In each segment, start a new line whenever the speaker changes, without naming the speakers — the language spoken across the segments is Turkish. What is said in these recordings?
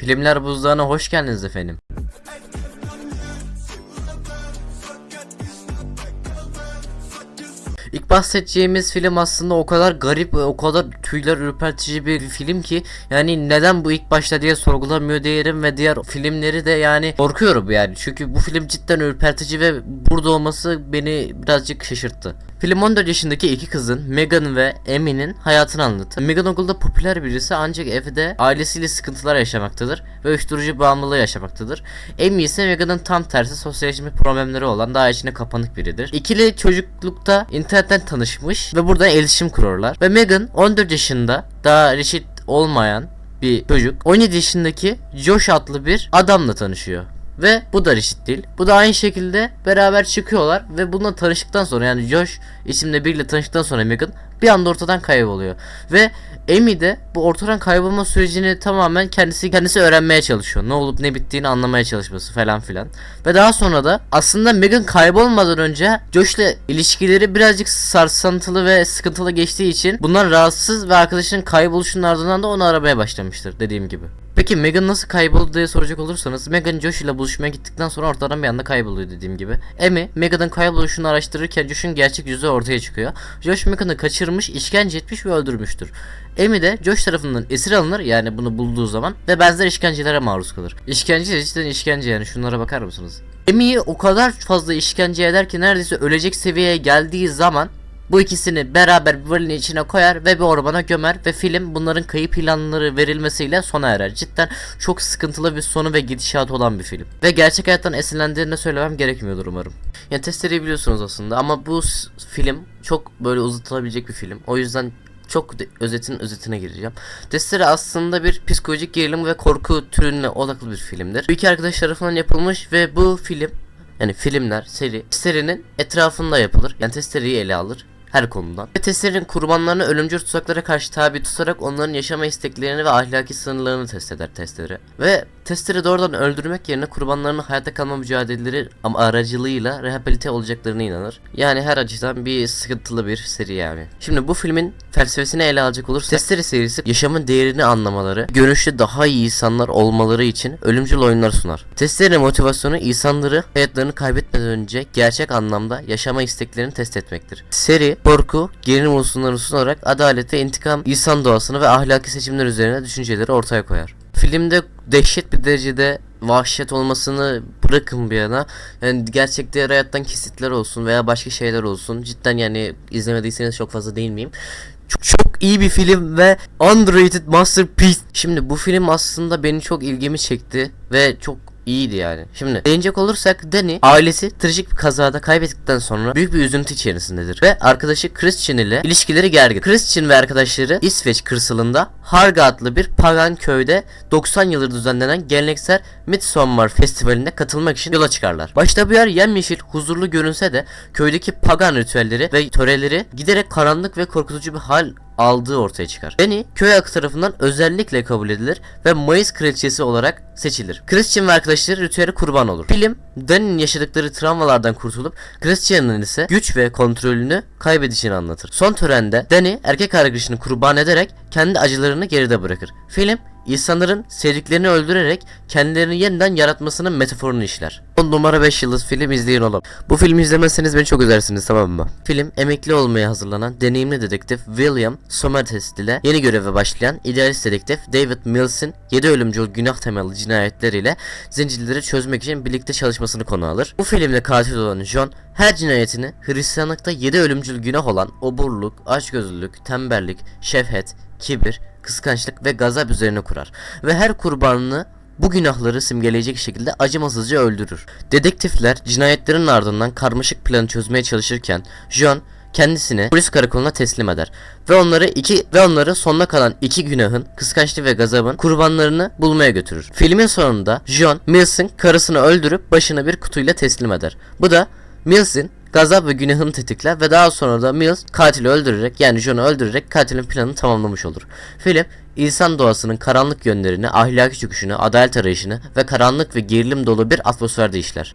Filmler buzdağına hoş geldiniz efendim. İlk bahsedeceğimiz film aslında o kadar garip ve o kadar tüyler ürpertici bir film ki yani neden bu ilk başta diye sorgulamıyor diyelim ve diğer filmleri de yani korkuyorum yani çünkü bu film cidden ürpertici ve burada olması beni birazcık şaşırttı. Film 14 yaşındaki iki kızın Megan ve Emmy'nin hayatını anlatır. Megan okulda popüler birisi ancak evde ailesiyle sıkıntılar yaşamaktadır ve uyuşturucu bağımlılığı yaşamaktadır. Emmy ise Megan'ın tam tersi sosyalleşme problemleri olan daha içine kapanık biridir. İkili çocuklukta internetten tanışmış ve buradan iletişim kururlar. Ve Megan 14 yaşında daha reşit olmayan bir çocuk 17 yaşındaki Josh adlı bir adamla tanışıyor. Ve bu da reşit değil. Bu da aynı şekilde beraber çıkıyorlar ve bununla tanıştıktan sonra yani Josh isimli biriyle tanıştıktan sonra Megan bir anda ortadan kayboluyor. Ve Amy de bu ortadan kaybolma sürecini tamamen kendisi kendisi öğrenmeye çalışıyor. Ne olup ne bittiğini anlamaya çalışması falan filan. Ve daha sonra da aslında Megan kaybolmadan önce Josh'la ilişkileri birazcık sarsıntılı ve sıkıntılı geçtiği için bundan rahatsız ve arkadaşının kayboluşunun ardından da onu aramaya başlamıştır dediğim gibi. Peki Megan nasıl kayboldu diye soracak olursanız Megan Josh ile buluşmaya gittikten sonra ortadan bir anda kayboluyor dediğim gibi. Amy Megan'ın kayboluşunu araştırırken Josh'un gerçek yüzü ortaya çıkıyor. Josh Megan'ı kaçırmış, işkence etmiş ve öldürmüştür. Amy de Josh tarafından esir alınır yani bunu bulduğu zaman ve benzer işkencelere maruz kalır. İşkence de cidden işkence yani şunlara bakar mısınız? Amy'yi o kadar fazla işkence eder ki neredeyse ölecek seviyeye geldiği zaman bu ikisini beraber bir içine koyar ve bir ormana gömer ve film bunların kayıp ilanları verilmesiyle sona erer. Cidden çok sıkıntılı bir sonu ve gidişatı olan bir film. Ve gerçek hayattan esinlendiğini söylemem gerekmiyordur umarım. Yani testleri biliyorsunuz aslında ama bu film çok böyle uzatılabilecek bir film. O yüzden çok de- özetin özetine gireceğim. Testere aslında bir psikolojik gerilim ve korku türüne odaklı bir filmdir. Bu iki arkadaş tarafından yapılmış ve bu film yani filmler, seri, serinin etrafında yapılır. Yani testereyi ele alır her konudan. Ve testerin kurbanlarını ölümcül tuzaklara karşı tabi tutarak onların yaşama isteklerini ve ahlaki sınırlarını test eder testere. Ve testleri doğrudan öldürmek yerine kurbanlarının hayatta kalma mücadeleleri aracılığıyla rehabilite olacaklarına inanır. Yani her açıdan bir sıkıntılı bir seri yani. Şimdi bu filmin felsefesini ele alacak olursak Testere serisi yaşamın değerini anlamaları, görünüşte daha iyi insanlar olmaları için ölümcül oyunlar sunar. Testere motivasyonu insanları hayatlarını kaybetmeden önce gerçek anlamda yaşama isteklerini test etmektir. Seri, korku, gerilim unsurlarını sunarak adalete, intikam, insan doğasını ve ahlaki seçimler üzerine düşünceleri ortaya koyar. Filmde dehşet bir derecede vahşet olmasını bırakın bir yana. Yani gerçek diğer hayattan kesitler olsun veya başka şeyler olsun. Cidden yani izlemediyseniz çok fazla değil miyim? Çok, çok iyi bir film ve underrated masterpiece. Şimdi bu film aslında beni çok ilgimi çekti ve çok iyiydi yani. Şimdi değinecek olursak Danny ailesi trajik bir kazada kaybettikten sonra büyük bir üzüntü içerisindedir. Ve arkadaşı Christian ile ilişkileri gergin. Christian ve arkadaşları İsveç kırsalında Harga adlı bir pagan köyde 90 yıldır düzenlenen geleneksel Midsommar Festivali'ne katılmak için yola çıkarlar. Başta bu yer yemyeşil, huzurlu görünse de köydeki pagan ritüelleri ve töreleri giderek karanlık ve korkutucu bir hal aldığı ortaya çıkar. Danny köy halkı tarafından özellikle kabul edilir ve Mayıs kraliçesi olarak seçilir. Christian ve arkadaşları ritüele kurban olur. Film Danny'nin yaşadıkları travmalardan kurtulup Christian'ın ise güç ve kontrolünü kaybedişini anlatır. Son törende Danny erkek arkadaşını kurban ederek kendi acılarını geride bırakır. Film insanların sevdiklerini öldürerek kendilerini yeniden yaratmasının metaforunu işler. 10 numara 5 yıldız film izleyin oğlum. Bu filmi izlemezseniz beni çok üzersiniz tamam mı? Film emekli olmaya hazırlanan deneyimli dedektif William Somerset ile yeni göreve başlayan idealist dedektif David Mills'in 7 ölümcül günah temelli cinayetleriyle zincirleri çözmek için birlikte çalışmasını konu alır. Bu filmde katil olan John her cinayetini Hristiyanlıkta 7 ölümcül günah olan oburluk, açgözlülük, tembellik, şefhet, kibir, kıskançlık ve gazap üzerine kurar. Ve her kurbanını bu günahları simgeleyecek şekilde acımasızca öldürür. Dedektifler cinayetlerin ardından karmaşık planı çözmeye çalışırken John kendisini polis karakoluna teslim eder ve onları iki ve onları sonuna kalan iki günahın kıskançlık ve gazabın kurbanlarını bulmaya götürür. Filmin sonunda John Mills'in karısını öldürüp başını bir kutuyla teslim eder. Bu da Mills'in gazap ve günahını tetikler ve daha sonra da Mills katili öldürerek yani John'u öldürerek katilin planını tamamlamış olur. Film insan doğasının karanlık yönlerini, ahlaki çöküşünü, adalet arayışını ve karanlık ve gerilim dolu bir atmosferde işler.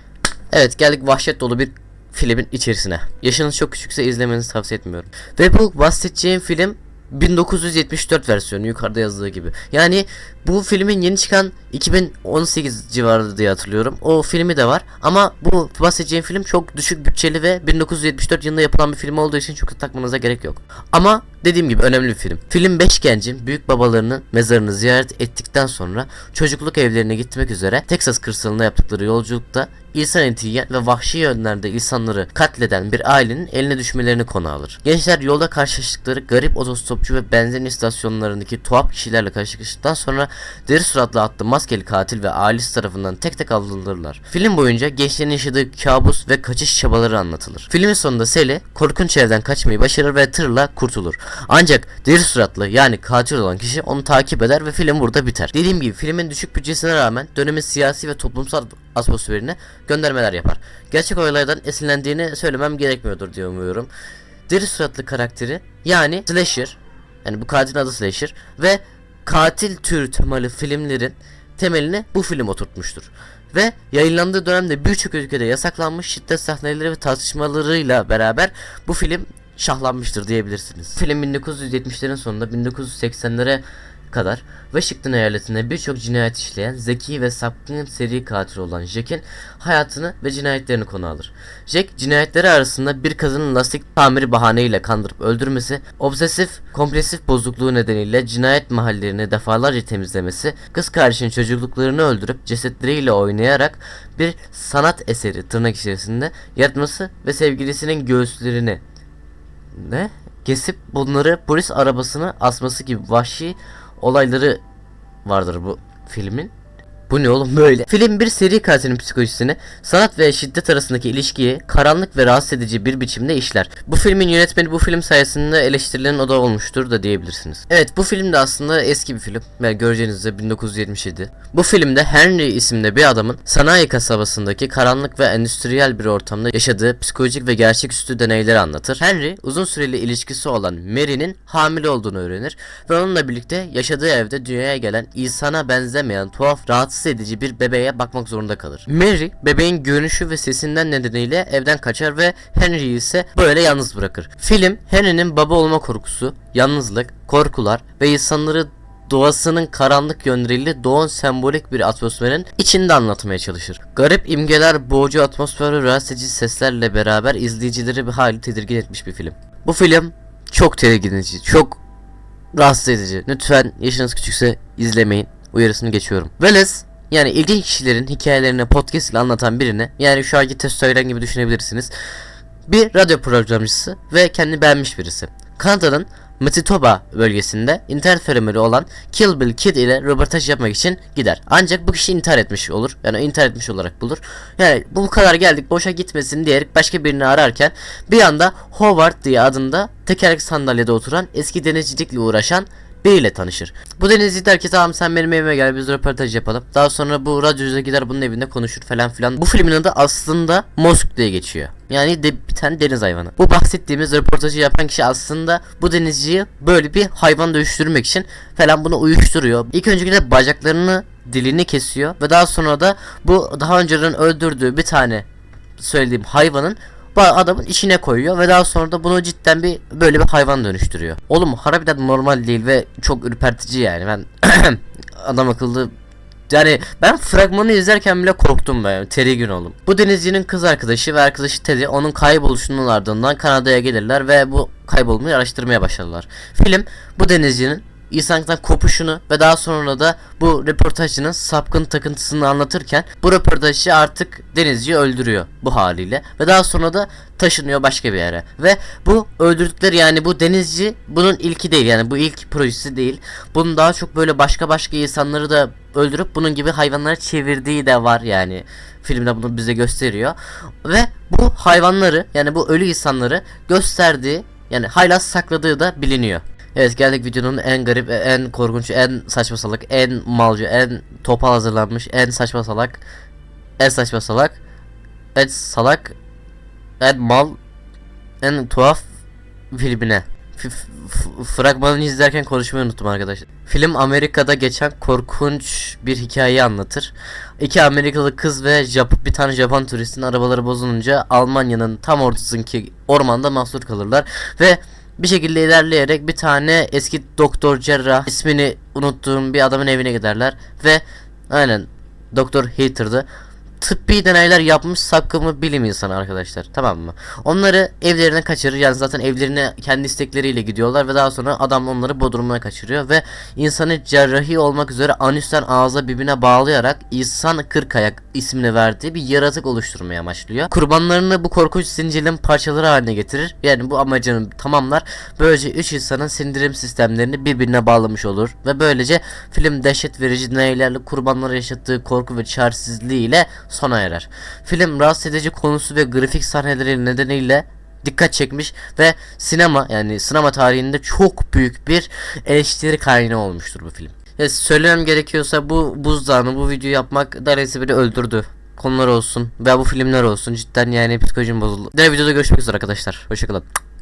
Evet geldik vahşet dolu bir filmin içerisine. Yaşınız çok küçükse izlemenizi tavsiye etmiyorum. Ve bu bahsedeceğim film 1974 versiyonu yukarıda yazdığı gibi. Yani Bu filmin yeni çıkan 2018 civarı diye hatırlıyorum. O filmi de var. Ama bu bahsedeceğim film çok düşük bütçeli ve 1974 yılında yapılan bir film olduğu için çok da takmanıza gerek yok. Ama dediğim gibi önemli bir film. Film 5 gencin büyük babalarının mezarını ziyaret ettikten sonra çocukluk evlerine gitmek üzere Texas kırsalına yaptıkları yolculukta insan eti yiyen ve vahşi yönlerde insanları katleden bir ailenin eline düşmelerini konu alır. Gençler yolda karşılaştıkları garip otostopçu ve benzin istasyonlarındaki tuhaf kişilerle karşılaştıktan sonra deri suratlı atlı maskeli katil ve ailesi tarafından tek tek avlanırlar. Film boyunca gençlerin yaşadığı kabus ve kaçış çabaları anlatılır. Filmin sonunda Sally korkunç evden kaçmayı başarır ve tırla kurtulur. Ancak deri suratlı yani katil olan kişi onu takip eder ve film burada biter. Dediğim gibi filmin düşük bütçesine rağmen dönemin siyasi ve toplumsal atmosferine göndermeler yapar. Gerçek olaylardan esinlendiğini söylemem gerekmiyordur diye umuyorum. Deri suratlı karakteri yani Slasher yani bu katilin adı Slasher ve katil türü temalı filmlerin temelini bu film oturtmuştur. Ve yayınlandığı dönemde birçok ülkede yasaklanmış şiddet sahneleri ve tartışmalarıyla beraber bu film şahlanmıştır diyebilirsiniz. Film 1970'lerin sonunda 1980'lere kadar Washington eyaletinde birçok cinayet işleyen zeki ve sapkın seri katil olan Jack'in hayatını ve cinayetlerini konu alır. Jack cinayetleri arasında bir kadının lastik tamiri bahaneyle kandırıp öldürmesi, obsesif kompulsif bozukluğu nedeniyle cinayet mahallerini defalarca temizlemesi, kız kardeşinin çocukluklarını öldürüp cesetleriyle oynayarak bir sanat eseri tırnak içerisinde yaratması ve sevgilisinin göğüslerini ne? Kesip bunları polis arabasına asması gibi vahşi olayları vardır bu filmin. Bu ne oğlum böyle? Film bir seri katilin psikolojisini, sanat ve şiddet arasındaki ilişkiyi karanlık ve rahatsız edici bir biçimde işler. Bu filmin yönetmeni bu film sayesinde eleştirilerin oda olmuştur da diyebilirsiniz. Evet bu film de aslında eski bir film. Ve göreceğiniz üzere 1977. Bu filmde Henry isimli bir adamın sanayi kasabasındaki karanlık ve endüstriyel bir ortamda yaşadığı psikolojik ve gerçeküstü deneyleri anlatır. Henry uzun süreli ilişkisi olan Mary'nin hamile olduğunu öğrenir ve onunla birlikte yaşadığı evde dünyaya gelen insana benzemeyen tuhaf rahatsız edici bir bebeğe bakmak zorunda kalır. Mary bebeğin görünüşü ve sesinden nedeniyle evden kaçar ve Henry'yi ise böyle yalnız bırakır. Film Henry'nin baba olma korkusu, yalnızlık, korkular ve insanları doğasının karanlık yönleriyle doğan sembolik bir atmosferin içinde anlatmaya çalışır. Garip imgeler, boğucu atmosfer ve rahatsız edici seslerle beraber izleyicileri bir hali tedirgin etmiş bir film. Bu film çok tedirgin edici, çok rahatsız edici. Lütfen yaşınız küçükse izlemeyin. Uyarısını geçiyorum. Veles yani ilginç kişilerin hikayelerini podcast ile anlatan birini yani şu anki testosteron gibi düşünebilirsiniz. Bir radyo programcısı ve kendini beğenmiş birisi. Kanada'nın Manitoba bölgesinde internet fenomeni olan Kill Bill Kid ile röportaj yapmak için gider. Ancak bu kişi intihar etmiş olur. Yani intihar etmiş olarak bulur. Yani bu kadar geldik boşa gitmesin diyerek başka birini ararken bir anda Howard diye adında tekerlek sandalyede oturan eski denizcilikle uğraşan biriyle tanışır. Bu denizci der ki tamam sen benim evime gel biz röportaj yapalım. Daha sonra bu radyocuya gider bunun evinde konuşur falan filan. Bu filmin adı aslında Mosk diye geçiyor. Yani de bir tane deniz hayvanı. Bu bahsettiğimiz röportajı yapan kişi aslında bu denizciyi böyle bir hayvan dövüştürmek için falan bunu uyuşturuyor. İlk önce bacaklarını dilini kesiyor ve daha sonra da bu daha önceden öldürdüğü bir tane söylediğim hayvanın adamın içine koyuyor ve daha sonra da bunu cidden bir böyle bir hayvan dönüştürüyor. Oğlum harbiden normal değil ve çok ürpertici yani ben adam akıllı yani ben fragmanı izlerken bile korktum ben. Tedirgin oldum. Bu denizcinin kız arkadaşı ve arkadaşı Teddy onun kayboluşunun ardından Kanada'ya gelirler ve bu kaybolmayı araştırmaya başlarlar. Film bu denizcinin insanlıktan kopuşunu ve daha sonra da bu röportajcının sapkın takıntısını anlatırken bu röportajcı artık denizciyi öldürüyor bu haliyle ve daha sonra da taşınıyor başka bir yere. Ve bu öldürdükleri yani bu denizci bunun ilki değil yani bu ilk projesi değil. Bunun daha çok böyle başka başka insanları da öldürüp bunun gibi hayvanları çevirdiği de var yani. Filmde bunu bize gösteriyor. Ve bu hayvanları yani bu ölü insanları gösterdiği yani haylaz sakladığı da biliniyor. Evet geldik videonun en garip, en korkunç, en saçma salak, en malcı, en topal hazırlanmış, en saçma salak, en saçma salak, en salak, en mal, en tuhaf filmine. F- fragmanını izlerken konuşmayı unuttum arkadaşlar. Film Amerika'da geçen korkunç bir hikayeyi anlatır. İki Amerikalı kız ve Jap bir tane Japon turistin arabaları bozulunca Almanya'nın tam ortasındaki ormanda mahsur kalırlar ve bir şekilde ilerleyerek bir tane eski doktor cerrah ismini unuttuğum bir adamın evine giderler ve aynen Doktor Hater'dı. Tıbbi deneyler yapmış sakımı bilim insanı arkadaşlar tamam mı? Onları evlerine kaçırır yani zaten evlerine kendi istekleriyle gidiyorlar ve daha sonra adam onları bodrumuna kaçırıyor ve insanı cerrahi olmak üzere anüsten ağza birbirine bağlayarak insan kırkayak ismini verdiği bir yaratık oluşturmaya amaçlıyor. Kurbanlarını bu korkunç zincirin parçaları haline getirir. Yani bu amacını tamamlar. Böylece üç insanın sindirim sistemlerini birbirine bağlamış olur ve böylece film dehşet verici deneylerle kurbanlara yaşattığı korku ve çaresizliğiyle sona erer. Film rahatsız edici konusu ve grafik sahneleri nedeniyle dikkat çekmiş ve sinema yani sinema tarihinde çok büyük bir eleştiri kaynağı olmuştur bu film. Ya söylemem gerekiyorsa bu buzdağını bu video yapmak neredeyse beni öldürdü. Konular olsun veya bu filmler olsun cidden yani psikolojim bozuldu. Diğer videoda görüşmek üzere arkadaşlar. Hoşçakalın.